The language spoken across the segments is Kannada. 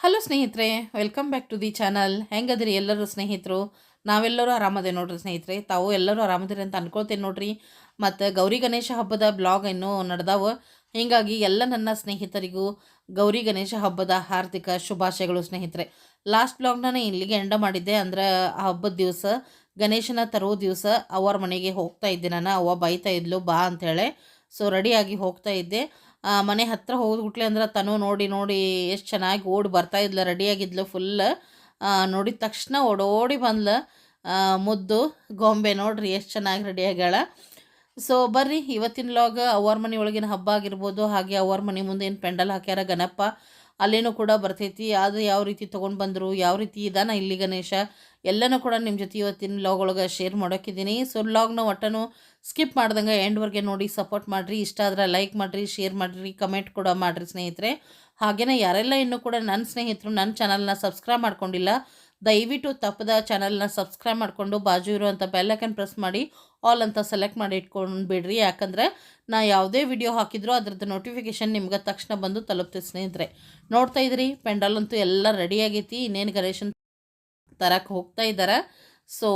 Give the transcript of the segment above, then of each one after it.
ಹಲೋ ಸ್ನೇಹಿತರೆ welcome back to the channel ಹೆಂಗದಿರಿ ಎಲ್ಲರೂ ಸ್ನೇಹಿತರು? ನಾವೆಲ್ಲರೂ ಆರಾಮದೇ ನೋಡ್ರಿ ಸ್ನೇಹಿತರೆ. ತಾವು ಎಲ್ಲರೂ ಆರಾಮದಿರಿ ಅಂತ ಅನ್ಕೊಳ್ತೇನೆ ನೋಡ್ರಿ. ಮತ್ತು ಗೌರಿ ಗಣೇಶ ಹಬ್ಬದ ಬ್ಲಾಗ್ ಇನ್ನೂ ನಡೆದಾವ. ಹೀಗಾಗಿ ಎಲ್ಲ ನನ್ನ ಸ್ನೇಹಿತರಿಗೂ ಗೌರಿ ಗಣೇಶ ಹಬ್ಬದ ಹಾರ್ದಿಕ ಶುಭಾಶಯಗಳು ಸ್ನೇಹಿತರೆ. ಲಾಸ್ಟ್ ಬ್ಲಾಗ್ ನಾನು ಇಲ್ಲಿಗೆ ಎಂಡ ಮಾಡಿದ್ದೆ. ಅಂದ್ರೆ ಆ ಹಬ್ಬದ ದಿವಸ, ಗಣೇಶನ ತರೋ ದಿವಸ ಅವರ ಮನೆಗೆ ಹೋಗ್ತಾ ಇದ್ದೆ. ನಾನು ಅವ್ವ ಬೈತಾ ಇದ್ಲು, ಬಾ ಅಂಥೇಳಿ ಸೊ ರೆಡಿಯಾಗಿ ಹೋಗ್ತಾ ಇದ್ದೆ. ಮನೆ ಹತ್ತಿರ ಹೋಗ್ಬಿಟ್ಲೆ ಅಂದ್ರೆ ತನು ನೋಡಿ ನೋಡಿ ಎಷ್ಟು ಚೆನ್ನಾಗಿ ಓಡಿ ಬರ್ತಾ ಇದ್ಲು ರೆಡಿಯಾಗಿದ್ಲು ಫುಲ್ ನೋಡಿದ ತಕ್ಷಣ ಓಡೋಡಿ ಬಂದ್ಲು. ಮುದ್ದು, ಗೊಂಬೆ ನೋಡ್ರಿ ಎಷ್ಟು ಚೆನ್ನಾಗಿ ರೆಡಿ ಆಗ್ಯಾಳ. ಸೊ ಬರ್ರಿ, ಇವತ್ತಿನ ಲಾಗ ಅವ್ರ ಮನೆ ಒಳಗಿನ ಹಬ್ಬ ಆಗಿರ್ಬೋದು, ಹಾಗೆ ಅವ್ರ ಮನೆ ಮುಂದೆ ಏನು ಪೆಂಡಲ್ ಹಾಕ್ಯಾರ ಗಣಪ. ಅಲ್ಲೇನೂ ಕೂಡ ಬರ್ತೈತಿ, ಅದು ಯಾವ ರೀತಿ ತೊಗೊಂಡು ಬಂದರು, ಯಾವ ರೀತಿ ಇದಾನ ಇಲ್ಲಿ ಗಣೇಶ, ಎಲ್ಲನೂ ಕೂಡ ನಿಮ್ಮ ಜೊತೆ ಇವತ್ತಿನ ಲಾಗ್ ಒಳಗೆ ಶೇರ್ ಮಾಡೋಕ್ಕಿದ್ದೀನಿ ಸೊ ಲಾಗ್ನ ಒಟ್ಟನು ಸ್ಕಿಪ್ ಮಾಡ್ದಂಗೆ ಎಂಡ್ವರೆಗೆ ನೋಡಿ ಸಪೋರ್ಟ್ ಮಾಡಿರಿ. ಇಷ್ಟ ಆದರೆ ಲೈಕ್ ಮಾಡಿರಿ ಶೇರ್ ಮಾಡಿರಿ ಕಮೆಂಟ್ ಕೂಡ ಮಾಡಿರಿ ಸ್ನೇಹಿತರೆ. ಹಾಗೆಯೇ ಯಾರೆಲ್ಲ ಇನ್ನೂ ಕೂಡ ನನ್ನ ಸ್ನೇಹಿತರು ನನ್ನ ಚಾನಲ್ನ ಸಬ್ಸ್ಕ್ರೈಬ್ ಮಾಡ್ಕೊಂಡಿಲ್ಲ, ದಯವಿಟ್ಟು ತಪ್ಪದ ಚಾನಲ್ನ ಸಬ್ಸ್ಕ್ರೈಬ್ ಮಾಡಿಕೊಂಡು ಬಾಜು ಇರುವಂಥ ಬೆಲ್ಲೈಕನ್ ಪ್ರೆಸ್ ಮಾಡಿ ಆಲ್ ಅಂತ ಸೆಲೆಕ್ಟ್ ಮಾಡಿ ಇಟ್ಕೊಂಡು ಬಿಡ್ರಿ. ಯಾಕಂದರೆ ನಾ ಯಾವುದೇ ವಿಡಿಯೋ ಹಾಕಿದ್ರು ಅದರದ್ದು ನೋಟಿಫಿಕೇಷನ್ ನಿಮ್ಗೆ ತಕ್ಷಣ ಬಂದು ತಲುಪ್ತೀವಿ ಸ್ನೇಹಿತರೆ. ನೋಡ್ತಾ ಇದ್ರಿ, ಪೆಂಡಲ್ ಅಂತೂ ಎಲ್ಲ ರೆಡಿ ಆಗೈತಿ. ಇನ್ನೇನು ಗಣೇಶನ್ ತರಕ್ಕೆ ಹೋಗ್ತಾ ಇದ್ದಾರೆ ಸೊ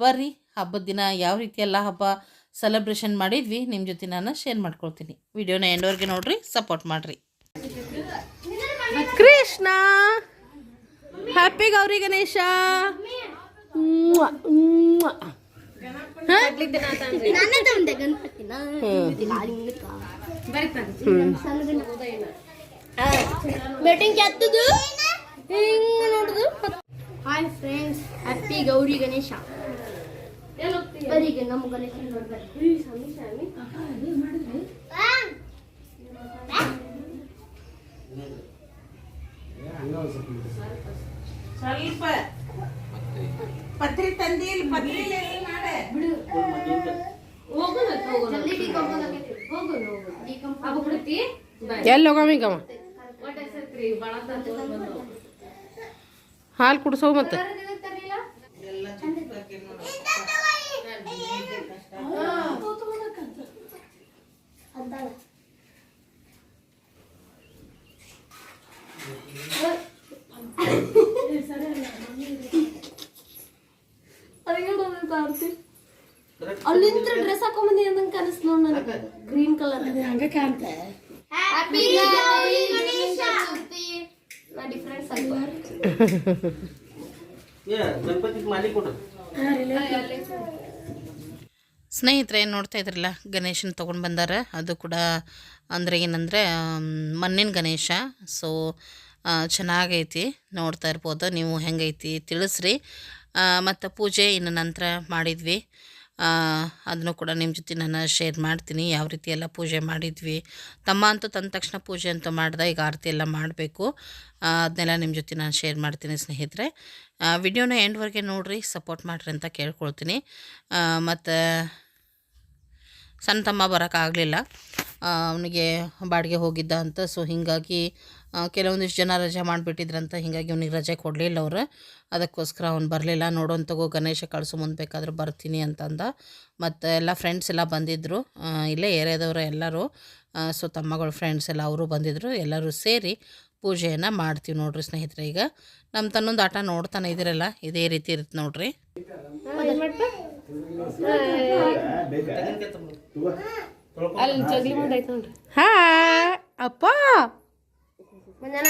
ಬರ್ರಿ, ಹಬ್ಬದ ದಿನ ಯಾವ ರೀತಿ ಎಲ್ಲ ಹಬ್ಬ ಸೆಲೆಬ್ರೇಷನ್ ಮಾಡಿದ್ವಿ ನಿಮ್ಮ ಜೊತೆ ನಾನು ಶೇರ್ ಮಾಡ್ಕೊಳ್ತೀನಿ. ವಿಡಿಯೋನ ಎಂಡೋರ್ಗೆ ನೋಡ್ರಿ ಸಪೋರ್ಟ್ ಮಾಡಿರಿ. ಕೃಷ್ಣ! ಹ್ಯಾಪಿ ಗೌರಿ ಗಣೇಶ! ಬೆಟ್ಟಿಂಗ್ ಕೆತ್ತದು ಹಿಂಗ ನೋಡುದು. Hi friends happy Gauri Ganesha. ಬರೀಗ ನಮ್ಮ ಗಣೇಶ ನೋಡ್ಬೇಕು. ಸ್ವಲ್ಪ. ಪತ್ರಿ ತಂದಿಲ್ ಪತ್ರಿ ಜಲ್ದಿ ಡಿಕಂಪೋಸ್ ಆಗೈತಿ ಹೋಗು ಹೋಗು ಡಿಕಂಪೋಸ್ ಎಲ್ಲಿ ಹೋಗವ ಈಗ ಹಾಲು ಕುಡಿಸೋ ಮತ್ತೆ ಅಲ್ಲಿಂದ ಡ್ರೆಸ್ ಹಾಕೊಂಬಂದಿ ಅಂದಂಗ ಕನಸ್ ನೋಡ್ ನನಗೆ. ಗ್ರೀನ್ ಕಲರ್ ಹಂಗ ಕಾಣ್ತ. ಹ್ಯಾಪಿ ನಾ ಡಿಫರೆನ್ಸ್ ಗಣಪತಿಗೆ ಮಾಲಿ ಕೊಡ್ರಿ ಸ್ನೇಹಿತರೆ ನೋಡ್ತಾ ಇದ್ರಲ್ಲ? ಗಣೇಶನ ತೊಗೊಂಡು ಬಂದಾರ. ಅದು ಕೂಡ ಅಂದ್ರೆ ಏನಂದರೆ ಮಣ್ಣಿನ ಗಣೇಶ. ಸೊ ಚೆನ್ನಾಗೈತಿ. ನೋಡ್ತಾ ಇರ್ಬೋದು. ನೀವು ಹೆಂಗೈತಿ ತಿಳಿಸ್ರಿ. ಮತ್ತು ಪೂಜೆ ಇನ್ನು ನಂತರ ಮಾಡಿದ್ವಿ. ಅದನ್ನು ಕೂಡ ನಿಮ್ಮ ಜೊತೆ ನಾನು ಶೇರ್ ಮಾಡ್ತೀನಿ. ಯಾವ ರೀತಿ ಎಲ್ಲ ಪೂಜೆ ಮಾಡಿದ್ವಿ. ತಮ್ಮ ಅಂತೂ ತಂದ ತಕ್ಷಣ ಪೂಜೆ ಅಂತ ಮಾಡ್ದೆ. ಈಗ ಆರತಿ ಎಲ್ಲ ಮಾಡಬೇಕು. ಅದನ್ನೆಲ್ಲ ನಿಮ್ಮ ಜೊತೆ ನಾನು ಶೇರ್ ಮಾಡ್ತೀನಿ ಸ್ನೇಹಿತರೆ. ವಿಡಿಯೋನ ಎಂಡ್ವರೆಗೆ ನೋಡಿರಿ ಸಪೋರ್ಟ್ ಮಾಡಿರಿ ಅಂತ ಕೇಳ್ಕೊಳ್ತೀನಿ. ಮತ್ತು ಸಣ್ಣ ತಮ್ಮ ಬರೋಕ್ಕಾಗಲಿಲ್ಲ ಅವನಿಗೆ ಬಾಡಿಗೆ ಹೋಗಿದ್ದ ಅಂತ ಸೊ ಹೀಗಾಗಿ ಕೆಲವೊಂದಿಷ್ಟು ಜನ ರಜೆ ಮಾಡಿಬಿಟ್ಟಿದ್ರಂತ ಹೀಗಾಗಿ ಅವ್ನಿಗೆ ರಜೆ ಕೊಡಲಿಲ್ಲ ಅವರು. ಅದಕ್ಕೋಸ್ಕರ ಅವ್ನು ಬರಲಿಲ್ಲ. ನೋಡೋನ್ ತಗೋ ಗಣೇಶ ಕಳಿಸು ಮುಂದೆ ಬೇಕಾದ್ರೆ ಬರ್ತೀನಿ ಅಂತಂದ. ಮತ್ತು ಎಲ್ಲ ಫ್ರೆಂಡ್ಸ್ ಎಲ್ಲ ಬಂದಿದ್ದರು ಇಲ್ಲೇ ಏರಿಯಾದವರು ಎಲ್ಲರೂ. ಸೊ ತಮ್ಮಗಳ ಫ್ರೆಂಡ್ಸ್ ಎಲ್ಲ ಅವರು ಬಂದಿದ್ದರು ಎಲ್ಲರೂ ಸೇರಿ ಪೂಜೆಯನ್ನು ಮಾಡ್ತೀವಿ ನೋಡ್ರಿ ಸ್ನೇಹಿತರೆ ಈಗ. ನಮ್ಮ ತನ್ನೊಂದು ಆಟ ನೋಡ್ತಾನೆ ಇದ್ದೀರಲ್ಲ ಇದೇ ರೀತಿ ಇರುತ್ತೆ ನೋಡ್ರಿ. ಅಲ್ಲಿ ಜಗ್ಲಿ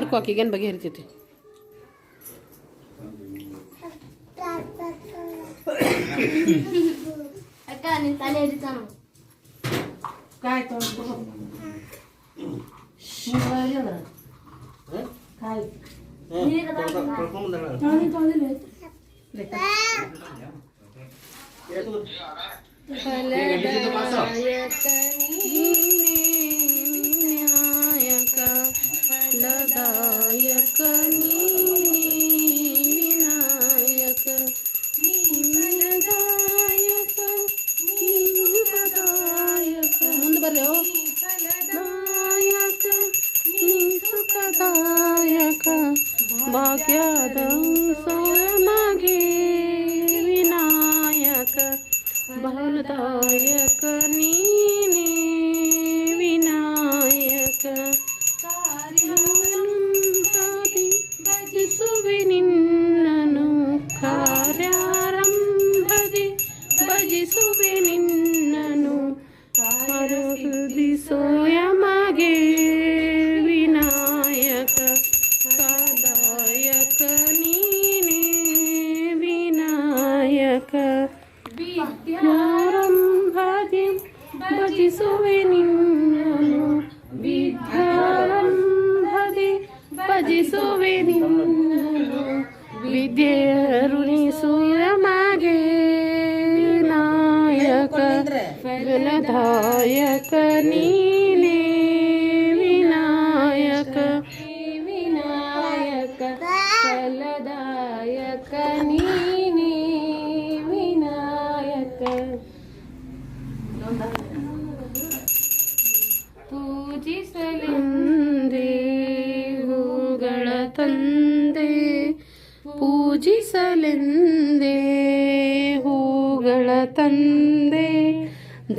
ಮುಂದೆ ಬಗೆ ನೋಡ್ರಿ ಅಕ್ಕ ನಿನ್ನ ತಲೆ ಹಾ ಏನೇನು ಫೋಟೋ ಫೋಟೋ ಏಯ್ ನೀ ಹಿಡ್ಕೋ ಆಕಿಗೇನು ಬಗೆಹರಿತೈತಿ ಅಕ್ಕ ನಿನ್ ತಲೆ सोयमघे विनायक बहुलदायक नि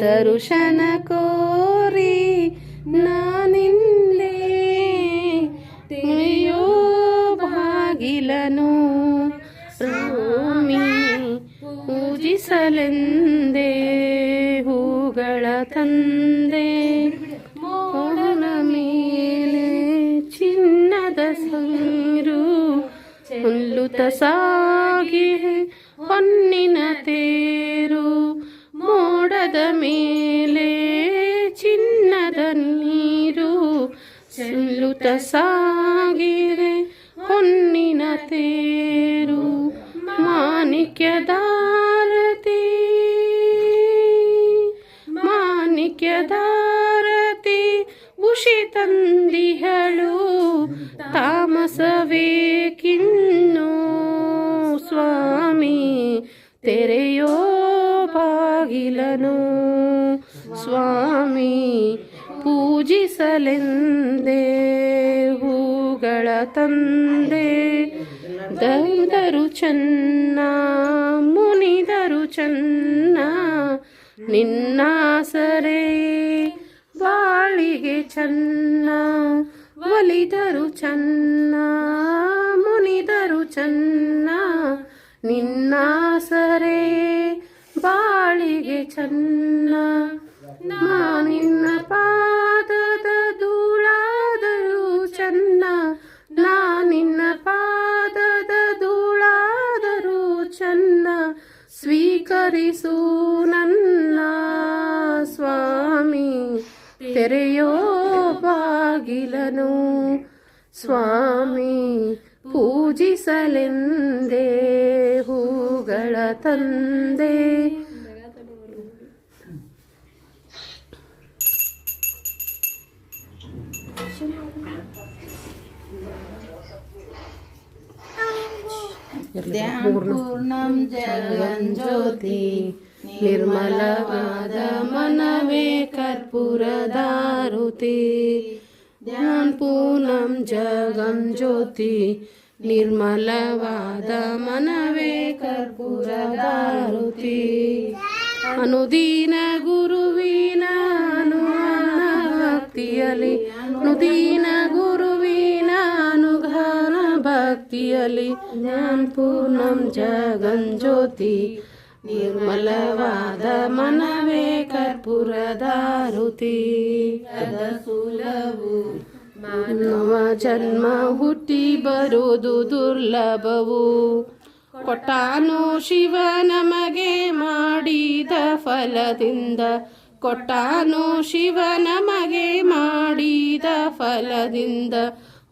ದರುಶನ Saluta sa ನಿನ್ನಾಸರೆ ಬಾಳಿಗೆ ಚನ್ನ. ನಾನಿನ್ನ ಪಾದದ ಧೂಳಾದರೂ ಚನ್ನ. ನಾನಿನ್ನ ಪಾದದ ಧೂಳಾದರೂ ಚನ್ನ. ಸ್ವೀಕರಿಸು ನನ್ನ ಸ್ವಾಮಿ, ತೆರೆಯೋ ಬಾಗಿಲನು. ಸ್ವಾಮಿ ಪೂಜಿಸಲೆಂದೇ ಹೂಗಳ ತಂದೆ ಪೂರ್ಣಂ ಜಗಜ್ಯೋತಿ ನಿರ್ಮಲವಾದ ಮನವೇ ಕರ್ಪೂರದಾರುತಿ ಧ್ಯಾನ್ ಪೂನಂ ಜಗಂ ಜ್ಯೋತಿ ನಿರ್ಮಲವಾದ ಮನವೇ ಕರ್ಪೂರದಾರುತಿ. ಅನುದೀನ ಗುರುವಿನ ಅನುಮಾನ ಭಕ್ತಿಯಲಿ ಅನುದೀನ ಗುರುವಿನ ಅನುಘಾನ ಭಕ್ತಿಯಲಿ ಜ್ಞಾನಪೂರ್ಣಂ ಪೂರ್ಣಂ ಜಗನ್ ಜ್ಯೋತಿ. ನಿರ್ಮಲವಾದ ಮನವೇ ಕರ್ಪೂರದಾರುತಿ. ಸುಲಭು. ಮಾನವ ಜನ್ಮ ಹುಟ್ಟಿ ಬರುವುದು ದುರ್ಲಭವು. ಕೊಟ್ಟಾನು ಶಿವ ನಮಗೆ ಮಾಡಿದ ಫಲದಿಂದ. ಕೊಟ್ಟಾನು ಶಿವ ನಮಗೆ ಮಾಡಿದ ಫಲದಿಂದ.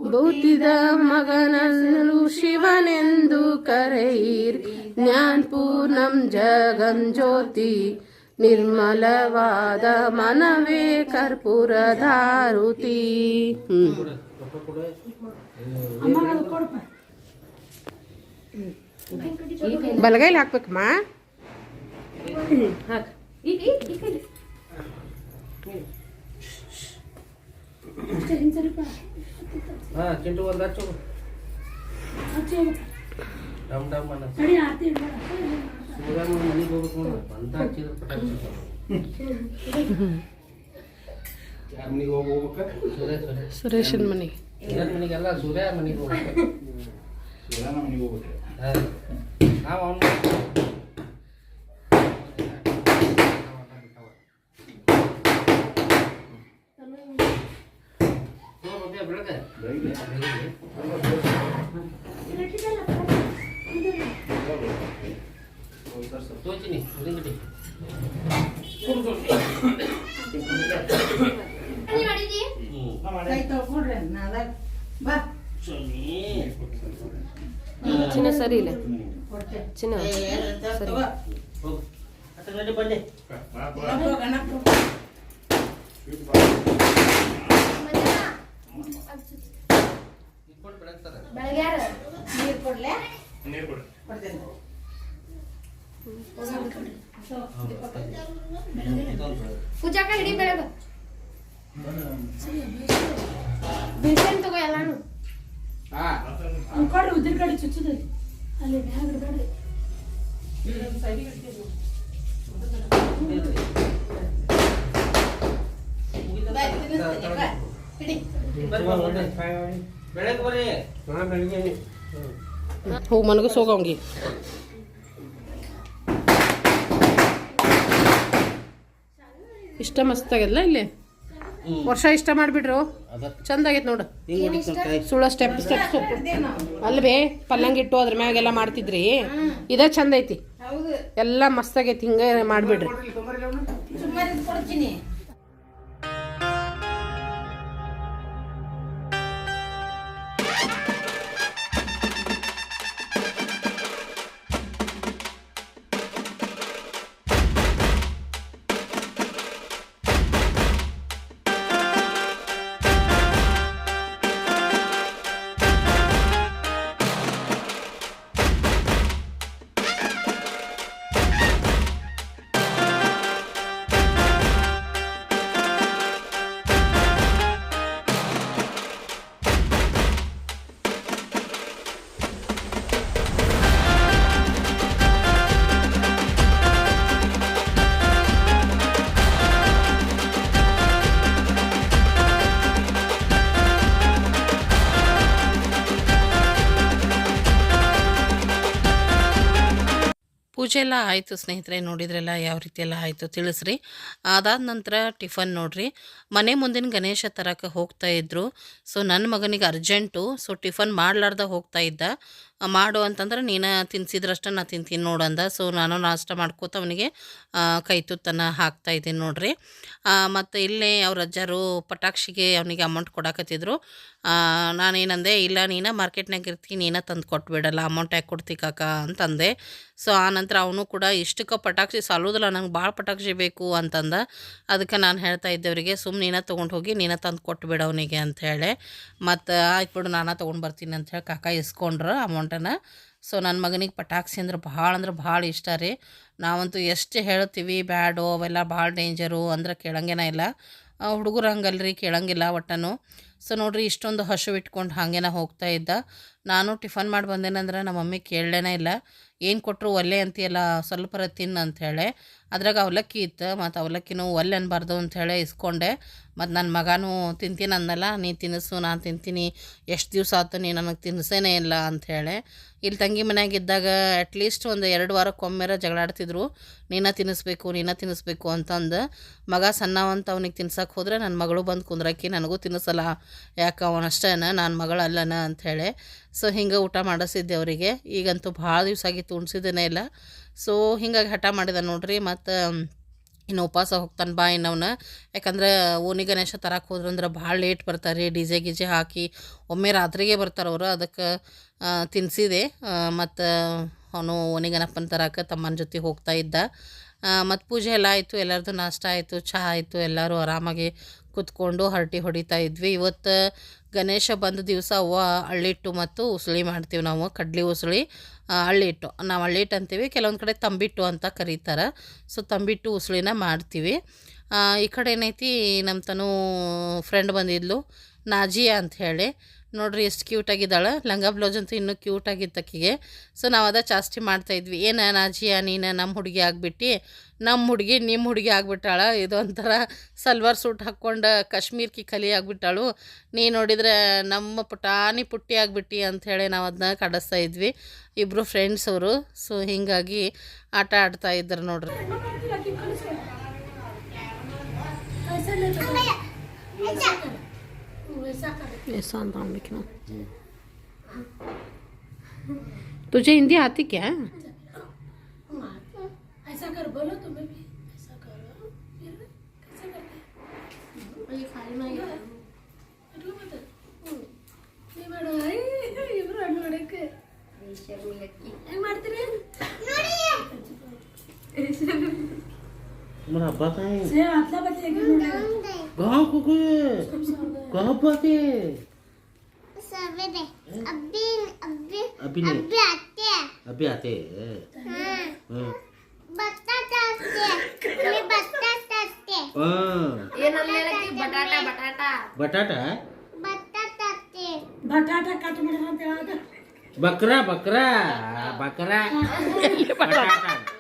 ಬುದ್ಧಿದ ಮಗನನ್ನು ಶಿವನೆಂದು ಕರೆಯಿರಿ. ಜ್ಞಾನ್ ಪೂರ್ಣಂ ಜಗಂ ಜ್ಯೋತಿ. ನಿರ್ಮಲವಾದ ಮನವೇ ಕರ್ಪೂರಧಾರುತಿ ಬಲಗೈಲಿ ಹಾಕ್ಬೇಕಮ್ಮ. ಹಾಕ್. ಡಮ್ ಡಮ್ ಅನ್ನ ಸೂರ್ಯನ ಮನೆಗೆ ಪಟಾಕಿ ಯಾರ ಮನೆಗೆ ಹೋಗಿ ಹೋಗ್ಬೇಕ? ಸೂರ್ಯ ಸೂರ್ಯ ಸುರೇಶನ್ ಮನೆಗೆ ಸೂರ್ಯನ ಮನೆಗೆಲ್ಲ ಸೂರ್ಯ ಮನೆಗೆ ಹೋಗ್ಬೇಕು. ನಾವು ಅವ್ನ ಬೆಳಗ್ಗೆ. ತೋಚಿನಿ ಮಾಡಿದಿ ಚಿನ್ನ ಸರಿ ಇಲ್ಲ ಚಿನ್ನ ಸರಿ ಹೋಗು ನೀರು ಕೊಡ್ಲೆ? ನೀರು ಕೊಡ್ತೇನೆ. ಪೂಜಾಕ ಹಿಡಿ ಬೆಳಗ ಬಿಳ್ಸನ್ ತಗೋ ಎಲ್ಲಾನು ಹಾ ಬೆಳಗ್ಗೆ ಬರ್ರಿ ಹಾ ಬೆಳಗ್ಗೆ ಹೋಗಿ ಮನಗಸ್ ಹೋಗವಂಗಿ ಇಷ್ಟ ಮಸ್ತ್ ಆಗ್ಯದಲ್ಲ ಇಲ್ಲಿ ವರ್ಷ ಇಷ್ಟ ಮಾಡಿಬಿಡ್ರು ಅದ. ಚಂದ ಆಗೈತೆ ನೋಡು ಸುಳ್ಳ ಸುಳ ಸ್ಟೆಪ್ ಸ್ಟೆಪ್ ಸೊಪ್ಪು ಅಲ್ವೇ ಪಲ್ಲಂಗಿಟ್ಟು ಅದ್ರ ಮ್ಯಾಗೆಲ್ಲ ಮಾಡ್ತಿದ್ರಿ. ಇದೇ ಚಂದ ಐತಿ ಎಲ್ಲ ಮಸ್ತಾಗೈತಿ ಹಿಂಗೆ ಮಾಡಿಬಿಡ್ರಿ. ಪೂಜೆ ಎಲ್ಲ ಆಯಿತು, ಸ್ನೇಹಿತರೆ, ನೋಡಿದ್ರೆಲ್ಲ ಯಾವ ರೀತಿ ಎಲ್ಲ ಆಯಿತು ತಿಳಿಸ್ರಿ. ಅದಾದ ನಂತರ ಟಿಫನ್ ನೋಡ್ರಿ. ಮನೆ ಮುಂದಿನ ಗಣೇಶ ತರಕ್ಕೆ ಹೋಗ್ತಾ ಇದ್ರು. ಸೊ ನನ್ನ ಮಗನಿಗೆ ಅರ್ಜೆಂಟು ಸೊ ಟಿಫನ್ ಮಾಡಲಾರ್ದ ಹೋಗ್ತಾ ಇದ್ದ. ಮಾಡು ಅಂತಂದ್ರೆ ನೀನು ತಿನ್ಸಿದ್ರಷ್ಟ ನಾ ತಿಂತೀನಿ ನೋಡಂದ ಸೊ ನಾನು ನಾಷ್ಟ ಮಾಡ್ಕೋತ ಅವನಿಗೆ ಕೈ ತುತ್ತನ್ನು ಹಾಕ್ತಾ ಇದ್ದೀನಿ ನೋಡ್ರಿ. ಮತ್ತು ಇಲ್ಲೇ ಅವ್ರ ಅಜ್ಜರು ಪಟಾಕ್ಷಿಗೆ ಅವನಿಗೆ ಅಮೌಂಟ್ ಕೊಡಾಕತ್ತಿದ್ರು. ನಾನೇನಂದೆ, ಇಲ್ಲ, ನೀನು ಮಾರ್ಕೆಟ್ನಾಗ ಇರ್ತೀನಿ ನೀನು ತಂದು ಕೊಟ್ಬಿಡಲ್ಲ ಅಮೌಂಟ್ ಯಾಕೆ ಕೊಡ್ತಿ ಕಾಕ ಅಂತಂದೆ. ಸೊ ಆ ನಂತರ ಅವನು ಕೂಡ ಇಷ್ಟಕ್ಕೆ ಪಟಾಕ್ಷಿ ಸಾಲೋದಿಲ್ಲ, ನಂಗೆ ಭಾಳ ಪಟಾಕ್ಷಿ ಬೇಕು ಅಂತಂದ. ಅದಕ್ಕೆ ನಾನು ಹೇಳ್ತಾ ಇದ್ದವರಿಗೆ ಸುಮ್ಮನೆ ನೀನು ತೊಗೊಂಡು ಹೋಗಿ, ನೀನು ತಂದು ಕೊಟ್ಬಿಡ ಅವನಿಗೆ ಅಂಥೇಳಿ ಮತ್ತು, ಆಯ್ತು ಬಿಡು, ನಾನು ತೊಗೊಂಡು ಬರ್ತೀನಿ ಅಂತ ಹೇಳಿ ಕಾಕ ಇಸ್ಕೊಂಡ್ರು ಅಮೌಂಟನ್ನು ಸೊ ನನ್ನ ಮಗನಿಗೆ ಪಟಾಕ್ಸಿ ಅಂದ್ರೆ ಭಾಳ ಅಂದ್ರೆ ಭಾಳ ಇಷ್ಟ ರೀ. ನಾವಂತೂ ಎಷ್ಟು ಹೇಳ್ತೀವಿ, ಬ್ಯಾಡು, ಅವೆಲ್ಲ ಭಾಳ ಡೇಂಜರು ಅಂದ್ರೆ ಕೇಳಂಗೇನ ಇಲ್ಲ. ಹುಡುಗರು ಹಂಗಲ್ರಿ, ಕೇಳಂಗಿಲ್ಲ ಒಟ್ಟನು. ಸೊ ನೋಡ್ರಿ, ಇಷ್ಟೊಂದು ಹಸು ಇಟ್ಕೊಂಡು ಹಾಗೇನ ಹೋಗ್ತಾ ಇದ್ದ. ನಾನು ಟಿಫನ್ ಮಾಡಿ ಬಂದೇನಂದ್ರೆ ನಮ್ಮ ಮಮ್ಮಿ ಕೇಳಲೇನೇ ಇಲ್ಲ. ಏನು ಕೊಟ್ಟರು ಒಲ್ಲೆ ಅಂತೀಯಲ್ಲ ಸ್ವಲ್ಪರ ತಿನ್ನು ಅಂಥೇಳಿ ಅದ್ರಾಗ ಅವಲಕ್ಕಿ ಇತ್ತು, ಮತ್ತು ಅವಲಕ್ಕಿನೂ ಒಲ್ಲೆ ಅನ್ಬಾರ್ದು ಅಂಥೇಳಿ ಇಸ್ಕೊಂಡೆ. ಮತ್ತು ನನ್ನ ಮಗನೂ ತಿಂತೀನಿ ಅಂದಲ್ಲ ನೀ ತಿನ್ನಿಸು, ನಾನು ತಿಂತೀನಿ, ಎಷ್ಟು ದಿವಸ ಆಯ್ತು ನೀ ನನಗೆ ತಿನ್ನಿಸೇನೇ ಇಲ್ಲ ಅಂಥೇಳಿ ಇಲ್ಲಿ ತಂಗಿ ಮನ್ಯಾಗ ಇದ್ದಾಗ ಅಟ್ಲೀಸ್ಟ್ ಒಂದು ಎರಡು ವಾರಕ್ಕೊಮ್ಮೆರ ಜಗಳಾಡ್ತಿದ್ರು. ನೀನ ತಿನ್ನಿಸ್ಬೇಕು ನೀನ ತಿನ್ನಿಸ್ಬೇಕು ಅಂತಂದು. ಮಗ ಸಣ್ಣವಂತ ಅವನಿಗೆ ತಿನ್ಸಕ್ಕೆ ಹೋದರೆ ನನ್ನ ಮಗಳು ಬಂದು ಕುಂದ್ರಕ್ಕಿ ನನಗೂ ತಿನ್ನಿಸಲ್ಲ. ಯಾಕೆ ಅವನಷ್ಟೇನ ನಾನು ಮಗಳಲ್ಲನ ಅಂಥೇಳಿ ಸೊ ಹಿಂಗೆ ಊಟ ಮಾಡಿಸಿದ್ದೆ ಅವರಿಗೆ. ಈಗಂತೂ ಭಾಳ ದಿವಸ ಆಗಿತ್ತು, ಉಣ್ಸಿದ್ದೇನೆ ಇಲ್ಲ. ಸೊ ಹಿಂಗಾಗಿ ಹಠ ಮಾಡಿದ ನೋಡ್ರಿ, ಮತ್ತು ಇನ್ನು ಉಪವಾಸ ಹೋಗ್ತಾನೆ ಬಾ ಇನ್ನವನ್ನ ಯಾಕಂದ್ರೆ ಓನಿ ಗಣೇಶ ತರಕ್ಕೆ ಹೋದ್ರಂದ್ರೆ ಭಾಳ ಲೇಟ್ ಬರ್ತಾರೆ ಡಿ ಜೆ ಗಿಜೆ ಹಾಕಿ ಒಮ್ಮೆ ರಾತ್ರಿಗೆ ಬರ್ತಾರೆ ಅವರು, ಅದಕ್ಕೆ ತಿನ್ಸಿದೆ. ಮತ್ತು, ಅವನು ಓನಿ ಗಣಪ್ಪನ ತರಕ್ಕೆ ತಮ್ಮನ ಜೊತೆ ಹೋಗ್ತಾ ಇದ್ದ. ಮತ್ತು ಪೂಜೆ ಎಲ್ಲ ಆಯಿತು, ಎಲ್ಲರದು ನಾಷ್ಟ ಆಯಿತು ಚಹಾ ಆಯಿತು, ಎಲ್ಲರೂ ಆರಾಮಾಗಿ ಕೂತ್ಕೊಂಡು ಹರಟಿ ಹೊಡಿತಾ ಇದ್ವಿ. ಇವತ್ತು ಗಣೇಶ ಬಂದ ದಿವಸ ಅವ್ವ ಅಳ್ಳಿಟ್ಟು ಮತ್ತು ಉಸುಳಿ ಮಾಡ್ತೀವಿ ನಾವು, ಕಡ್ಲಿ ಉಸುಳಿ ಆ, ಅಳ್ಳಿಟ್ಟು ನಾವು ಅಳ್ಳಿಟ್ಟು ಅಂತೀವಿ ಕೆಲವೊಂದು ಕಡೆ ತಂಬಿಟ್ಟು ಅಂತ ಕರೀತಾರೆ. ಸೊ ತಂಬಿಟ್ಟು ಉಸುಳಿನ ಮಾಡ್ತೀವಿ. ಈ ಕಡೆ ಏನೈತಿ ನಮ್ಮ ತನು ಫ್ರೆಂಡ್ ಬಂದಿದ್ಲು ನಾಜಿಯಾ ಅಂತ ಹೇಳಿ. ನೋಡ್ರಿ ಎಷ್ಟು ಕ್ಯೂಟ್ ಆಗಿದ್ದಾಳೆ. ಲಂಗ ಬ್ಲೌಸ್ ಅಂತೂ ಇನ್ನೂ ಕ್ಯೂಟ್ ಆಗಿತ್ತು ಆಕೆಗೆ ಸೊ ನಾವು ಅದ ಜಾಸ್ತಿ ಮಾಡ್ತಾಯಿದ್ವಿ ಏನು ನಾಜಿಯಾ ನೀನು ನಮ್ಮ ಹುಡುಗಿ ಆಗಿಬಿಟ್ಟು. ನಮ್ಮ ಹುಡುಗಿ ನಿಮ್ಮ ಹುಡುಗಿ ಆಗಿಬಿಟ್ಟಾಳ. ಇದು ಒಂಥರ ಸಲ್ವಾರ್ ಸೂಟ್ ಹಾಕ್ಕೊಂಡು ಕಾಶ್ಮೀರ್ಕಿ ಕಲಿ ಆಗಿಬಿಟ್ಟಾಳು. ನೀ ನೋಡಿದ್ರೆ ನಮ್ಮ ಪುಟಾನಿ ಪುಟ್ಟಿ ಆಗಿಬಿಟ್ಟು ಅಂಥೇಳಿ ನಾವು ಅದನ್ನ ಕಡಿಸ್ತಾ ಇದ್ವಿ. ಇಬ್ಬರು ಫ್ರೆಂಡ್ಸ್ ಅವರು. ಸೊ ಹೀಗಾಗಿ ಆಟ ಆಡ್ತಾ ಇದ್ರು ನೋಡ್ರಿ. ऐसा राम लिखना तुझे हिंदी आती क्या? है ऐसा कर बोलो तुम्हें भी ऐसा करो फिर कैसे करते हैं? ये खाली मैं तुम्हारा अब्बा कहाँ है? गाँव को Kau apa ke? Sabede. Eh? Abi abi. Abi. Abi ate. Abi ate. Eh. eh? Batata ate. Ini batata ate. Oh. Ini namanya lagi batata batata. Batata? Eh? Batata ate. Batata kat mana ada? Bakra bakra. Bakra. Ini.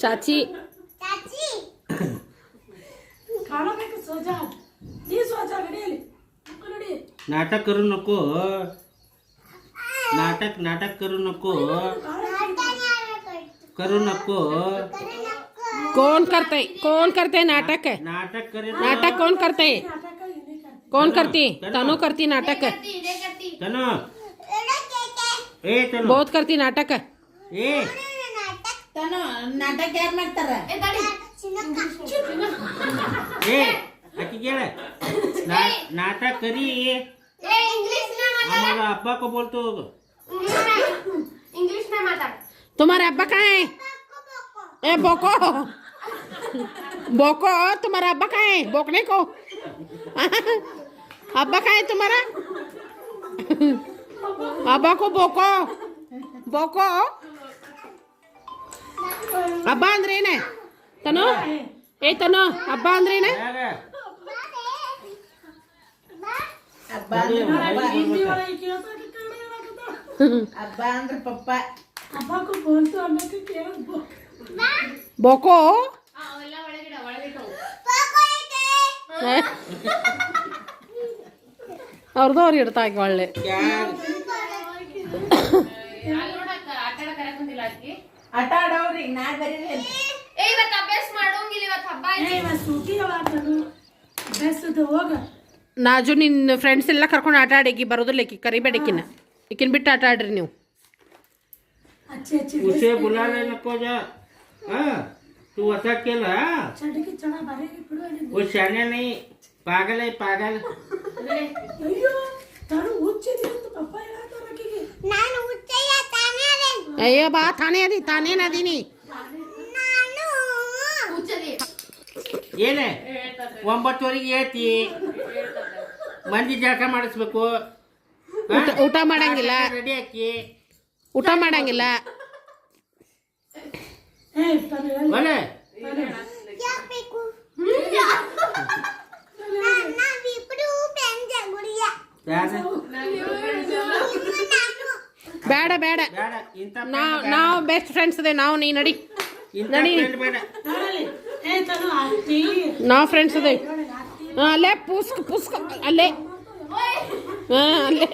चाची। चाची। खाना पे कुछ सोचा ये सोचा गड़ेल गड़े नाटक करू नको। नाटक नाटक करू नको। करू नको। कौन करते कौन करते नाटक? है नाटक करे तो- नाटक कौन करते? है कौन करती? तनु करती नाटक। है तनु तनु। बहुत करती नाटक। है ए। ನಾಟಕ ಯಾರು ಮಾಡ್ತಾರ ए आकी गेला ना, नाटक करी हमारा अब्बा को बोलतो ಇಂಗ್ಲಿಷ್ ನ ಮಾತಾಡ तुम्हारे अब्बा कहाँ है ए बोको बोको तुम्हारा अब्बा कहाँ है बोकने को अब्बा कहाँ है तुम्हारा अब्बा को बोको बोको ಹಬ್ಬ ಅಂದ್ರೆ ಏನೇ? ತನು? ಏ ತನು ಹಬ್ಬ ಅಂದ್ರೆ ಏನೇ. ಹಬ್ಬ ಅಂದ್ರೆ ಪಪ್ಪ. ಬೊಕೋ? ಅವ್ರದ್ದು ಅವ್ರು ಇಡ್ತಾ ಹಾಕಿ ಒಳ್ಳೆ. ಆಟ ಆಡೋರಿ ನಾಳೆ ಬರೀರಿ ಏ ಇವತ್ತು ಅಭ್ಯಾಸ ಮಾಡೋಂಗಿಲ್ಲ ಇವತ್ತು ಹಬ್ಬ ಐತಿ ಸೂಟಿ ಅವಾಗ್ತದು ಬೆಸ್ತದ ಹೋಗ ನಾಜು ನಿನ್ನ ಫ್ರೆಂಡ್ಸ್ ಎಲ್ಲ ಕರ್ಕೊಂಡು ಆಟ ಆಡಿಕಿ ಬರೋದಿಲ್ಲ ಈಕಿ ಕರಿಬೇಡಿಕಿನ ಈಕಿನ ಬಿಟ್ಟು ಆಟ ಆಡ್ರಿ ನೀವು ಅಚ್ಚಿ ಅಚ್ಚಿ उसे बुलाने नको जा हाँ तू असा केला ಚಟಕಿ ಚಣ ಬಾರಿ ಬಿಡು ಅಲ್ಲಿ. वो शाने नहीं पागल है पागल ಅಯ್ಯೋ ತಾನು ಹುಚ್ಚಿದೆ ಅಂತ ಪಪ್ಪ ಹೇಳತ್ತಾರ ಆಕಿಗೆ ನಾನು ಹುಚ್ಚಯ್ಯ ತಾನೇ ಅದೇನ್. ಅಯ್ಯೋ ಬಾ ತಾನೇ ಅದಿ ತಾನೇ ಅದೀನಿ ನಾನು ಏನೇ ಒಂಬತ್ತುವರೆಗೆ ಹೇಳ್ತಿ ಮಂದಿ ಜಳಕ ಮಾಡಿಸ್ಬೇಕು ಊಟ ಊಟ ಮಾಡಂಗಿಲ್ಲ ರೆಡಿ ಹಾಕಿ ಊಟ ಮಾಡಂಗಿಲ್ಲ ಏ ಬೇಡ ಬೇಡ. ನಾವು ನಾವು ಬೆಸ್ಟ್ ಫ್ರೆಂಡ್ಸ್ ಅದೇ ನಾವು ನೀ ನಡಿ. ನಡಿ. ನಾವು ಫ್ರೆಂಡ್ಸ್ ಅದೇ ಹಾಂ ಅಲ್ಲೇ ಪುಸ್ಕ್ ಪುಸ್ಕ್ ಅಲ್ಲೇ. ಹಾಂ ಅಲ್ಲೇ.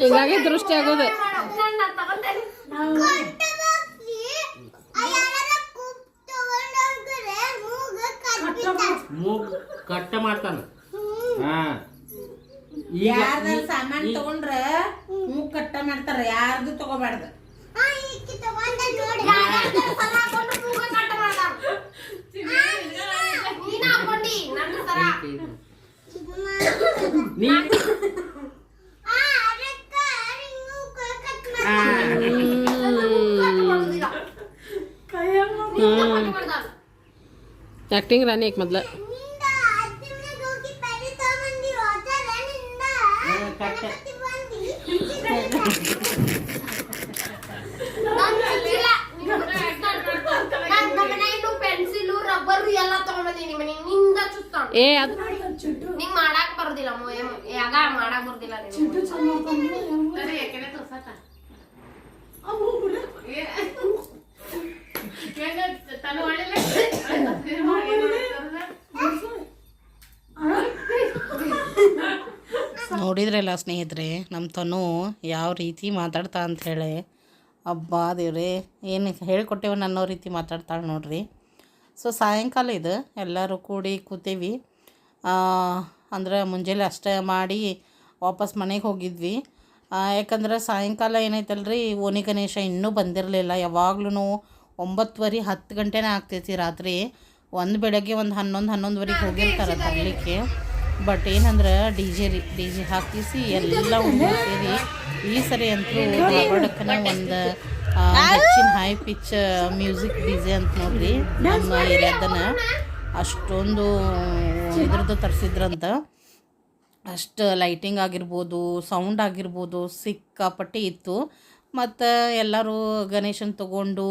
ಹಿಂಗಾಗಿ ದೃಷ್ಟಿ ಆಗೋದೆ. ಮೂಗ್ ಕಟ್ಟ ಮಾಡ್ತಾನ. ಹಾ. ಯಾರ್ದಾರ ಸಾಮಾನ್ ತಗೊಂಡ್ರ ಮೂಗ್ ಕಟ್ಟ ಮಾಡ್ತಾರ ಯಾರ್ದು ತಗೋಬಾರ್ದು? ನೀ ಆ್ಯಕ್ಟಿಂಗ್ ರಾಣಿ ಮೊದ್ಲು. ಪೆನ್ಸಿಲು ರಬ್ಬರ್ ಎಲ್ಲ ತಗೊಂಡ್ಬಂದೀನಿ ಮನಿ ನಿಂದ ಚುತ್ತಾಣ ಏ ಅದು ಮಾಡಾಕ್ ಬರೋದಿಲ್ಲ ನೋಡಿದ್ರಲ್ಲ ಸ್ನೇಹಿತರೆ ನಮ್ಮ ತನು ಯಾವ ರೀತಿ ಮಾತಾಡ್ತಾ ಅಂತ ಹೇಳಿ. ಅಬ್ಬಾ ದೇವ್ರೆ, ಏನು ಹೇಳ್ಕೊಟ್ಟೇವ ಅನ್ನೋ ರೀತಿ ಮಾತಾಡ್ತಾಳೆ ನೋಡ್ರಿ. ಸೊ ಸಾಯಂಕಾಲ ಇದು, ಎಲ್ಲರೂ ಕೂಡಿ ಕೂತೀವಿ. ಅಂದ್ರೆ ಮುಂಜಾನೆ ಅಷ್ಟೇ ಮಾಡಿ ವಾಪಸ್ ಮನೆಗೆ ಹೋಗಿದ್ವಿ. ಯಾಕಂದ್ರೆ ಸಾಯಂಕಾಲ ಏನೈತಲ್ರಿ ಓನಿ ಗಣೇಶ ಇನ್ನೂ ಬಂದಿರಲಿಲ್ಲ. ಯಾವಾಗ್ಲೂ ಒಂಬತ್ತುವರೆ ಹತ್ತು ಗಂಟೆನೇ ಆಗ್ತೈತಿ ರಾತ್ರಿ. ಒಂದು ಬೆಳಗ್ಗೆ ಒಂದು ಹನ್ನೊಂದು, ಹನ್ನೊಂದುವರೆಗೆ ಹೋಗಿರ್ತಾರೆ ತರಲಿಕ್ಕೆ ಬಟ್ ಏನಂದ್ರೆ ಡಿ ಜೆ ರೀ ಡಿ ಜೆ ಹಾಕಿಸಿ ಎಲ್ಲ ಒಂದು ಈ ಸರಿ ಅಂತೂ ಒಂದು ಹೆಚ್ಚಿನ high pitch music D J ಅಂತ ನೋಡ್ರಿ. ನಮ್ಮ ಏರಿಯಾದನ ಅಷ್ಟೊಂದು ಇದ್ರದ್ದು ತರಿಸಿದ್ರಂತ. ಅಷ್ಟು ಲೈಟಿಂಗ್ ಆಗಿರ್ಬೋದು ಸೌಂಡ್ ಆಗಿರ್ಬೋದು ಸಿಕ್ಕಾಪಟ್ಟೆ ಇತ್ತು. ಮತ್ತು ಎಲ್ಲರೂ ಗಣೇಶನ ತಗೊಂಡು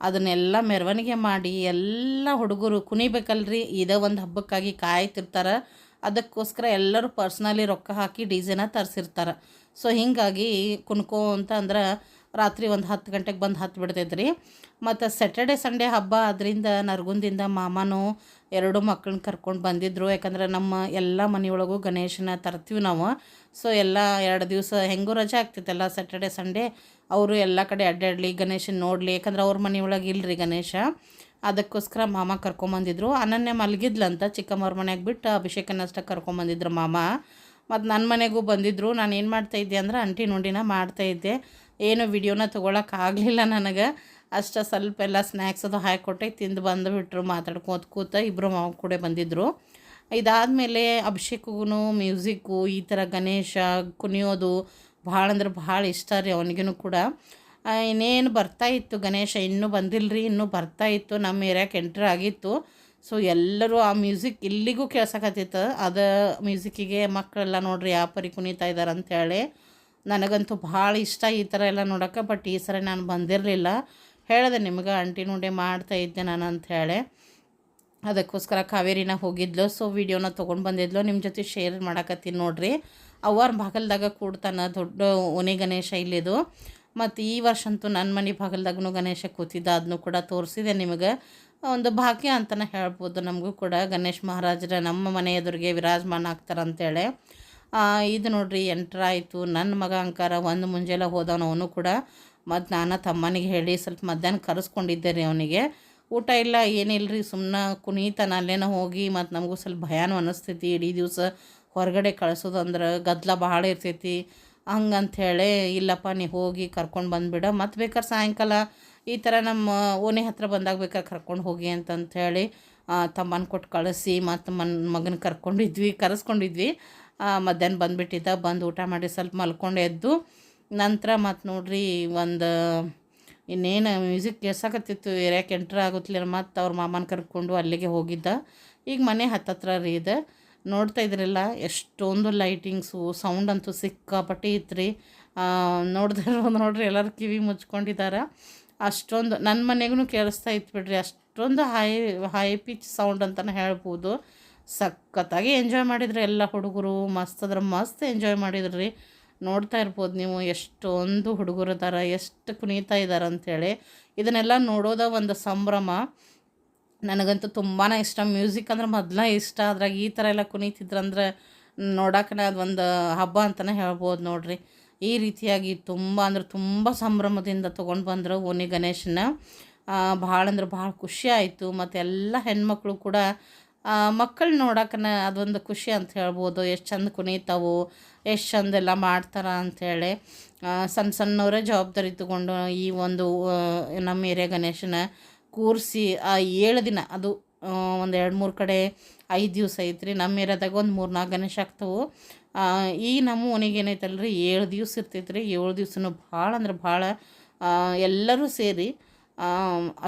ಅದನ್ನೆಲ್ಲ ಮೆರವಣಿಗೆ ಮಾಡಿ ಎಲ್ಲ ಹುಡುಗರು ಕುಣಿಬೇಕಲ್ರಿ. ಇದೇ ಒಂದು ಹಬ್ಬಕ್ಕಾಗಿ ಕಾಯ್ತಿರ್ತಾರೆ. ಅದಕ್ಕೋಸ್ಕರ ಎಲ್ಲರೂ ಪರ್ಸ್ನಲಿ ರೊಕ್ಕ ಹಾಕಿ ಡಿ ಜೆನ ತರಿಸಿರ್ತಾರೆ. ಸೊ ಹೀಗಾಗಿ ಕುಣ್ಕೋ ಅಂತ ಅಂದ್ರೆ ರಾತ್ರಿ ಒಂದು ಹತ್ತು ಗಂಟೆಗೆ ಬಂದು ಹತ್ತು ಬಿಡ್ತೈತ್ರಿ. ಮತ್ತು ಸ್ಯಾಟರ್ಡೆ ಸಂಡೇ ಹಬ್ಬ ಅದರಿಂದ ನರಗುಂದಿಂದ ಮಾಮನೂ ಎರಡು ಮಕ್ಕಳನ್ನ ಕರ್ಕೊಂಡು ಬಂದಿದ್ದರು ಯಾಕಂದ್ರೆ ನಮ್ಮ ಎಲ್ಲ ಮನೆಯೊಳಗೂ ಗಣೇಶನ ತರ್ತೀವಿ ನಾವು. ಸೊ ಎಲ್ಲ ಎರಡು ದಿವಸ ಹೆಂಗೂ ರಜೆ ಆಗ್ತಿತ್ತಲ್ಲ ಸ್ಯಾಟರ್ಡೆ ಸಂಡೇ ಅವರು ಎಲ್ಲ ಕಡೆ ಅಡ್ಡಾಡಲಿ, ಗಣೇಶನ ನೋಡಲಿ. ಯಾಕಂದ್ರೆ ಅವ್ರ ಮನೆಯೊಳಗೆ ಇಲ್ಲರಿ ಗಣೇಶ. ಅದಕ್ಕೋಸ್ಕರ ಮಾಮ ಕರ್ಕೊಂಬಂದಿದ್ರು. ಅನನ್ಯ ಮಲಗಿದ್ಲಂತ ಚಿಕ್ಕಮ್ಮವ್ರ ಮನೆಗೆ ಬಿಟ್ಟು ಅಭಿಷೇಕನಷ್ಟ ಕರ್ಕೊಂಬಂದಿದ್ರು ಮಾಮ. ಮತ್ತು ನನ್ನ ಮನೆಗೂ ಬಂದಿದ್ದರು ನಾನು ಏನು ಮಾಡ್ತಾಯಿದ್ದೆ ಅಂದ್ರೆ ಅಂಟಿ ನುಂಡಿನ ಮಾಡ್ತಾಯಿದ್ದೆ ಏನು ವಿಡಿಯೋನ ತೊಗೊಳಕ್ಕಾಗಲಿಲ್ಲ ನನಗೆ. ಅಷ್ಟು ಸ್ವಲ್ಪ ಎಲ್ಲ ಸ್ನ್ಯಾಕ್ಸ್ ಅದು ಹಾಕಿಕೊಟ್ಟೆ ತಿಂದು ಬಂದು ಬಿಟ್ಟರು ಮಾತಾಡ್ಕೋತ ಕೂತ ಇಬ್ಬರು ಮಾವ ಕೂಡ ಬಂದಿದ್ದರು ಇದಾದಮೇಲೆ ಅಭಿಷೇಕಗೂ ಮ್ಯೂಸಿಕ್ಕು, ಈ ಥರ ಗಣೇಶ ಕುಣಿಯೋದು ಭಾಳ ಅಂದ್ರೆ ಭಾಳ ಇಷ್ಟ ರೀ ಅವನಿಗೂ ಕೂಡ. ಇನ್ನೇನು ಬರ್ತಾ ಇತ್ತು ಗಣೇಶ, ಇನ್ನೂ ಬಂದಿಲ್ಲ ರೀ ಇನ್ನೂ ಬರ್ತಾ ಇತ್ತು, ನಮ್ಮ ಏರಿಯಾಕ್ಕೆ ಎಂಟ್ರ್ ಆಗಿತ್ತು. ಸೊ ಎಲ್ಲರೂ ಆ ಮ್ಯೂಸಿಕ್ ಇಲ್ಲಿಗೂ ಕೇಳ್ಸಕತ್ತಿತ್ತು. ಅದು ಮ್ಯೂಸಿಕ್ಕಿಗೆ ಮಕ್ಕಳೆಲ್ಲ ನೋಡ್ರಿ, ಯಾವ ಪರಿ ಕುಣಿತಾ ಇದ್ದಾರೆ ಅಂಥೇಳಿ ನನಗಂತೂ ಭಾಳ ಇಷ್ಟ ಈ ಥರ ಎಲ್ಲ ನೋಡೋಕೆ ಬಟ್ ಈ ಸರಿ ನಾನು ಬಂದಿರಲಿಲ್ಲ. ಹೇಳಿದೆ, ನಿಮ್ಗೆ ಅಂಟಿ ನುಂಡೆ ಮಾಡ್ತಾ ಇದ್ದೆ ನಾನು ಅಂಥೇಳಿ ಅದಕ್ಕೋಸ್ಕರ ಕಾವೇರಿನ ಹೋಗಿದ್ಲು. ಸೊ ವಿಡಿಯೋನ ತೊಗೊಂಡು ಬಂದಿದ್ಲು. ನಿಮ್ಮ ಜೊತೆ ಶೇರ್ ಮಾಡಕತ್ತೀನಿ ನೋಡ್ರಿ. ಅವ್ವಾರ ಬಾಗಲ್ದಾಗ ಕೂಡ್ತಾನೆ ದೊಡ್ಡ ಓನೆ ಗಣೇಶ ಇಲ್ಲಿದು. ಮತ್ತು ಈ ವರ್ಷ ಅಂತೂ ನನ್ನ ಮನೆ ಬಾಗಲ್ದಾಗೂ ಗಣೇಶ ಕೂತಿದ್ದ ಅದನ್ನು ಕೂಡ ತೋರಿಸಿದೆ ನಿಮಗೆ. ಒಂದು ಭಾಗ್ಯ ಅಂತಲೇ ಹೇಳ್ಬೋದು ನಮಗೂ ಕೂಡ. ಗಣೇಶ್ ಮಹಾರಾಜರ ನಮ್ಮ ಮನೆ ಎದುರಿಗೆ ವಿರಾಜಮಾನ ಆಗ್ತಾರಂತೇಳಿ. ಇದು ನೋಡ್ರಿ, ಎಂಟ್ರ್ ಆಯಿತು. ನನ್ನ ಮಗ ಅಂಕಾರ ಒಂದು ಮುಂಜಾನೆ ಹೋದವನು ಅವನು ಕೂಡ. ಮತ್ತು ನಾನು ತಮ್ಮನಿಗೆ ಹೇಳಿ ಸ್ವಲ್ಪ ಮಧ್ಯಾಹ್ನ ಕರೆಸ್ಕೊಂಡಿದ್ದೆ ರೀ ಅವನಿಗೆ. ಊಟ ಇಲ್ಲ ಏನಿಲ್ಲ ರೀ ಸುಮ್ಮನೆ ಕುಣೀತಾನ, ಅಲ್ಲೇನೋ ಹೋಗಿ, ಮತ್ತು ನಮಗೂ ಸ್ವಲ್ಪ ಭಯಾನು ಅನ್ನಿಸ್ತೈತಿ ಇಡೀ ದಿವಸ ಹೊರಗಡೆ ಕಳಿಸೋದಂದ್ರೆ ಗದ್ದಲ ಭಾಳ ಇರ್ತೈತಿ. ಹಂಗಂಥೇಳಿ ಇಲ್ಲಪ್ಪ ನೀ ಹೋಗಿ ಕರ್ಕೊಂಡು ಬಂದುಬಿಡ. ಮತ್ತು ಬೇಕಾದ್ರೆ ಸಾಯಂಕಾಲ ಈ ಥರ ನಮ್ಮ ಓಣಿ ಹತ್ರ ಬಂದಾಗ ಬೇಕಾದ್ರೆ ಕರ್ಕೊಂಡು ಹೋಗಿ ಅಂತಂಥೇಳಿ ತಮ್ಮನ ಕೊಟ್ಟು ಕಳಿಸಿ ಮತ್ತು ಮನ್ ಮಗನ ಕರ್ಕೊಂಡಿದ್ವಿ, ಕರೆಸ್ಕೊಂಡಿದ್ವಿ. ಮಧ್ಯಾಹ್ನ ಬಂದುಬಿಟ್ಟಿದ್ದ, ಬಂದು ಊಟ ಮಾಡಿ ಸ್ವಲ್ಪ ಮಲ್ಕೊಂಡು ಎದ್ದು, ನಂತರ ಮತ್ತು ನೋಡ್ರಿ ಒಂದು ಇನ್ನೇನು ಮ್ಯೂಸಿಕ್ ಕೇಳ್ಸಕತ್ತಿತ್ತು, ಏರ್ಯಾಕೆ ಎಂಟ್ರ್ ಆಗುತ್ತಲಿಲ್ಲ ಮತ್ತು ಅವ್ರ ಮಾಮನ ಕರ್ಕೊಂಡು ಅಲ್ಲಿಗೆ ಹೋಗಿದ್ದ. ಈಗ ಮನೆ ಹತ್ತತ್ರ ರೀ ಇದು. ನೋಡ್ತಾ ಇದ್ರಲ್ಲ ಎಷ್ಟೊಂದು ಲೈಟಿಂಗ್ಸು ಸೌಂಡ್ ಅಂತೂ ಸಿಕ್ಕಾಪಟ್ಟೆ ಇತ್ತು ರೀ ನೋಡಿದ್ರೆ ನೋಡ್ರಿ, ಎಲ್ಲರೂ ಕಿವಿ ಮುಚ್ಕೊಂಡಿದ್ದಾರೆ ಅಷ್ಟೊಂದು ನನ್ನ ಮನೆಗೂ ಕೇಳಿಸ್ತಾ ಇತ್ತು ಬಿಡ್ರಿ, ಅಷ್ಟೊಂದು ಹೈ ಹೈ ಪಿಚ್ ಸೌಂಡ್ ಅಂತಲೇ ಹೇಳ್ಬೋದು. ಸಖತ್ತಾಗಿ ಎಂಜಾಯ್ ಮಾಡಿದ್ರು ಎಲ್ಲ ಹುಡುಗರು, ಮಸ್ತ್ ಅದ್ರ ಮಸ್ತ್ ಎಂಜಾಯ್ ಮಾಡಿದ್ರು. ರೀ ನೋಡ್ತಾ ಇರ್ಬೋದು ನೀವು ಎಷ್ಟೊಂದು ಹುಡುಗರು ಇದ್ದಾರೆ ಎಷ್ಟು ಕುಣಿತಾ ಇದ್ದಾರೆ ಅಂಥೇಳಿ ಇದನ್ನೆಲ್ಲ ನೋಡೋದ ಒಂದು ಸಂಭ್ರಮ. ನನಗಂತೂ ತುಂಬಾ ಇಷ್ಟ. ಮ್ಯೂಸಿಕ್ ಅಂದ್ರೆ ಮೊದಲೇ ಇಷ್ಟ. ಅದ್ರಾಗ ಈ ಥರ ಎಲ್ಲ ಕುಣಿತಿದ್ರಂದ್ರೆ ಅದು ಅದೊಂದು ಹಬ್ಬ ಅಂತಲೇ ಹೇಳ್ಬೋದು ನೋಡ್ರಿ. ಈ ರೀತಿಯಾಗಿ ತುಂಬ ಅಂದ್ರೆ ತುಂಬ ಸಂಭ್ರಮದಿಂದ ತೊಗೊಂಡು ಬಂದರು ಓನಿ ಗಣೇಶನ ಭಾಳ ಅಂದ್ರೆ ಭಾಳ ಖುಷಿ ಆಯಿತು. ಮತ್ತು ಎಲ್ಲ ಹೆಣ್ಮಕ್ಳು ಕೂಡ ಮಕ್ಕಳು ನೋಡಕ್ಕನ ಅದೊಂದು ಖುಷಿ ಅಂತ ಹೇಳ್ಬೋದು. ಎಷ್ಟು ಚಂದ ಕುಣಿತಾವು, ಎಷ್ಟು ಚಂದ ಎಲ್ಲ ಮಾಡ್ತಾರ ಅಂಥೇಳಿ ಸಣ್ಣ ಸಣ್ಣವರೇ ಜವಾಬ್ದಾರಿ ತಗೊಂಡು ಈ ಒಂದು ನಮ್ಮ ಏರಿಯಾ ಗಣೇಶನ ಕೂರಿಸಿ ಆ ಏಳು ದಿನ, ಅದು ಒಂದು ಎರಡು ಮೂರು ಕಡೆ ಐದು ದಿವಸ ಐತ್ರಿ. ನಮ್ಮ ಏರಿಯಾದಾಗ ಒಂದು ಮೂರು ನಾಲ್ಕು ಗಣೇಶ ಆಗ್ತವು. ಈ ನಮ್ಮ ಓಣಿಗೆ ರೀ ಏಳು ದಿವ್ಸ ರೀ ಏಳು ದಿವ್ಸನೂ ಭಾಳ ಅಂದ್ರೆ ಭಾಳ ಎಲ್ಲರೂ ಸೇರಿ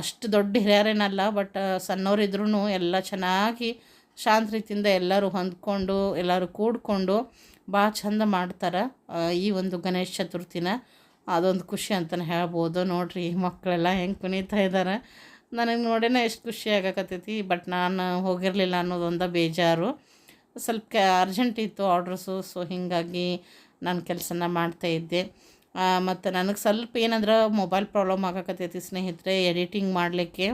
ಅಷ್ಟು ದೊಡ್ಡ ಹಿರಿಯರೇನಲ್ಲ, ಬಟ್ ಸಣ್ಣವರಿದ್ರೂ ಎಲ್ಲ ಚೆನ್ನಾಗಿ ಶಾಂತ ರೀತಿಯಿಂದ ಎಲ್ಲರೂ ಹೊಂದ್ಕೊಂಡು, ಎಲ್ಲರೂ ಕೂಡ್ಕೊಂಡು ಭಾಳ ಚಂದ ಮಾಡ್ತಾರೆ ಈ ಒಂದು ಗಣೇಶ ಚತುರ್ಥಿನ. ಅದೊಂದು ಖುಷಿ ಅಂತಲೇ ಹೇಳ್ಬೋದು. ನೋಡಿರಿ ಮಕ್ಕಳೆಲ್ಲ ಹೆಂಗೆ ಕುಣಿತಾ ಇದ್ದಾರೆ ನನಗೆ ನೋಡೇನೆ ಎಷ್ಟು ಖುಷಿ ಆಗಕತ್ತೈತಿ ಬಟ್ ನಾನು ಹೋಗಿರಲಿಲ್ಲ ಅನ್ನೋದೊಂದು ಬೇಜಾರು. ಸ್ವಲ್ಪ ಕ್ಯಾ ಅರ್ಜೆಂಟ್ ಇತ್ತು ಆರ್ಡ್ರಸ್ಸು ಸೊ ಹೀಗಾಗಿ ನಾನು ಕೆಲಸನ ಮಾಡ್ತಾಯಿದ್ದೆ ಮತ್ತು ನನಗೆ ಸ್ವಲ್ಪ ಏನಂದ್ರೆ ಮೊಬೈಲ್ ಪ್ರಾಬ್ಲಮ್ ಆಗಕತ್ತೈತಿ ಸ್ನೇಹಿತರೆ ಎಡಿಟಿಂಗ್ ಮಾಡಲಿಕ್ಕೆ.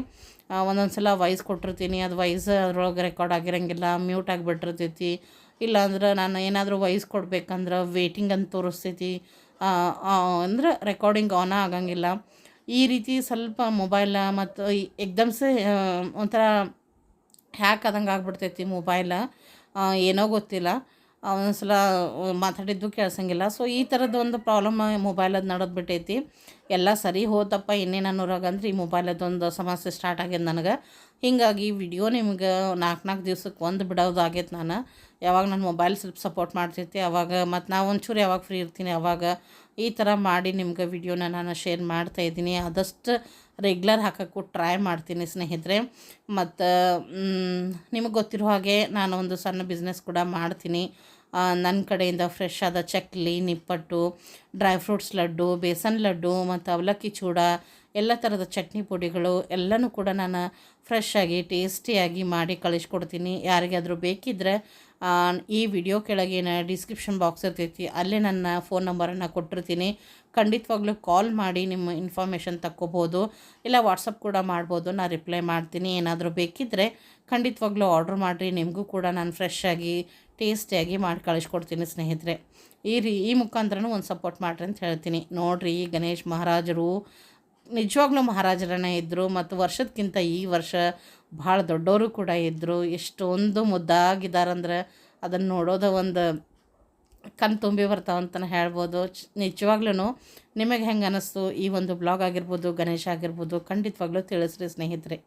ಒಂದೊಂದು ಸಲ ವಾಯ್ಸ್ ಕೊಟ್ಟಿರ್ತೀನಿ, ಅದು ವಾಯ್ಸ್ ಅದ್ರೊಳಗೆ ರೆಕಾರ್ಡ್ ಆಗಿರಂಗಿಲ್ಲ ಮ್ಯೂಟ್ ಆಗಿಬಿಟ್ಟಿರ್ತೈತಿ. ಇಲ್ಲಾಂದ್ರೆ ನಾನು ಏನಾದರೂ ವಾಯ್ಸ್ ಕೊಡ್ಬೇಕಂದ್ರೆ ವೇಟಿಂಗ್ ಅಂತ ತೋರಿಸ್ತೈತಿ. ಅಂದ್ರೆ ರೆಕಾರ್ಡಿಂಗ್ ಆನ್ ಆಗಂಗಿಲ್ಲ. ಈ ರೀತಿ ಸ್ವಲ್ಪ ಮೊಬೈಲ ಮತ್ತು ಎಕ್ದಮ್ಸೆ ಒಂಥರ ಹ್ಯಾಕ್ ಆದಂಗೆ ಆಗ್ಬಿಡ್ತೈತಿ ಮೊಬೈಲ. ಏನೋ ಗೊತ್ತಿಲ್ಲ. ಒಂದ್ಸಲ ಮಾತಾಡಿದ್ದು ಕೇಳ್ಸಂಗಿಲ್ಲ. ಸೊ ಈ ಥರದ ಒಂದು ಪ್ರಾಬ್ಲಮ್ ಮೊಬೈಲದ್ದು ನಡೆದು ಬಿಟ್ಟೈತಿ. ಎಲ್ಲ ಸರಿ ಹೋತಪ್ಪ ಇನ್ನೇನು ಅನ್ನೋರಾಗಂದ್ರೆ ಈ ಮೊಬೈಲದೊಂದು ಸಮಸ್ಯೆ ಸ್ಟಾರ್ಟ್ ಆಗ್ಯದ ನನಗೆ. ಹೀಗಾಗಿ ವಿಡಿಯೋ ನಿಮ್ಗೆ ನಾಲ್ಕು ನಾಲ್ಕು ದಿವ್ಸಕ್ಕೆ ಒಂದು ಬಿಡೋದು ಆಗೈತೆ ನಾನು. ಯಾವಾಗ ನನ್ನ ಮೊಬೈಲ್ ಸ್ವಲ್ಪ ಸಪೋರ್ಟ್ ಮಾಡ್ತೈತಿ, ಅವಾಗ ಮತ್ತು ನಾವು ಒಂಚೂರು ಯಾವಾಗ ಫ್ರೀ ಇರ್ತೀನಿ, ಅವಾಗ ಈ ಥರ ಮಾಡಿ ನಿಮ್ಗೆ ವಿಡಿಯೋನ ನಾನು ಶೇರ್ ಮಾಡ್ತಾ ಇದ್ದೀನಿ. ಆದಷ್ಟು ರೆಗ್ಯುಲರ್ ಹಾಕೋಕ್ಕೂ ಟ್ರೈ ಮಾಡ್ತೀನಿ ಸ್ನೇಹಿತರೆ. ಮತ್ತು ನಿಮಗೆ ಗೊತ್ತಿರೋ ಹಾಗೆ ನಾನು ಒಂದು ಸಣ್ಣ ಬಿಸ್ನೆಸ್ ಕೂಡ ಮಾಡ್ತೀನಿ. ನನ್ನ ಕಡೆಯಿಂದ ಫ್ರೆಶ್ ಆದ ಚಕ್ಲಿ, ನಿಪ್ಪಟ್ಟು, ಡ್ರೈ ಫ್ರೂಟ್ಸ್ ಲಡ್ಡು, ಬೇಸನ್ ಲಡ್ಡು ಮತ್ತು ಅವಲಕ್ಕಿ ಚೂಡ, ಎಲ್ಲ ಥರದ ಚಟ್ನಿ ಪುಡಿಗಳು ಎಲ್ಲನೂ ಕೂಡ ನಾನು ಫ್ರೆಶ್ ಆಗಿ, ಟೇಸ್ಟಿಯಾಗಿ ಮಾಡಿ ಕಳಿಸ್ಕೊಡ್ತೀನಿ. ಯಾರಿಗಾದರೂ ಬೇಕಿದ್ದರೆ ಈ ವಿಡಿಯೋ ಕೆಳಗಿನ ಡಿಸ್ಕ್ರಿಪ್ಷನ್ ಬಾಕ್ಸ್ ಇರ್ತೈತಿ, ಅಲ್ಲೇ ನನ್ನ ಫೋನ್ ನಂಬರನ್ನು ಕೊಟ್ಟಿರ್ತೀನಿ. ಖಂಡಿತವಾಗ್ಲೂ ಕಾಲ್ ಮಾಡಿ ನಿಮ್ಮ ಇನ್ಫಾರ್ಮೇಷನ್ ತಕ್ಕೋಬೋದು. ಇಲ್ಲ ವಾಟ್ಸಪ್ ಕೂಡ ಮಾಡ್ಬೋದು ನಾನು ರಿಪ್ಲೈ ಮಾಡ್ತೀನಿ. ಏನಾದರೂ ಬೇಕಿದ್ದರೆ ಖಂಡಿತವಾಗ್ಲೂ ಆರ್ಡ್ರ್ ಮಾಡಿರಿ. ನಿಮಗೂ ಕೂಡ ನಾನು ಫ್ರೆಶ್ ಆಗಿ ಟೇಸ್ಟಿಯಾಗಿ ಮಾಡಿ ಕಳಿಸ್ಕೊಡ್ತೀನಿ ಸ್ನೇಹಿತರೆ. ಈ ರೀ, ಈ ಮುಖಾಂತರನೂ ಒಂದು ಸಪೋರ್ಟ್ ಮಾಡಿರಿ ಅಂತ ಹೇಳ್ತೀನಿ. ನೋಡಿರಿ, ಗಣೇಶ್ ಮಹಾರಾಜರು, ನಿಜವಾಗ್ಲೂ ಮಹಾರಾಜರನ್ನೇ ಇದ್ದರು ಮತ್ತು ವರ್ಷದಕ್ಕಿಂತ ಈ ವರ್ಷ ಭಾಳ ದೊಡ್ಡವರು ಕೂಡ ಇದ್ದರು ಎಷ್ಟೊಂದು ಮುದ್ದಾಗಿದ್ದಾರಂದ್ರೆ ಅದನ್ನು ನೋಡೋದು ಒಂದು ಕಣ್ ತುಂಬಿ ಬರ್ತಾವಂತಲೇ ಹೇಳ್ಬೋದು. ನಿಜವಾಗ್ಲೂ ನಿಮಗೆ ಹೆಂಗೆ ಅನ್ನಿಸ್ತು ಈ ಒಂದು ಬ್ಲಾಗ್ ಆಗಿರ್ಬೋದು, ಗಣೇಶ ಆಗಿರ್ಬೋದು, ಖಂಡಿತವಾಗ್ಲೂ ತಿಳಿಸ್ರಿ ಸ್ನೇಹಿತರೆ.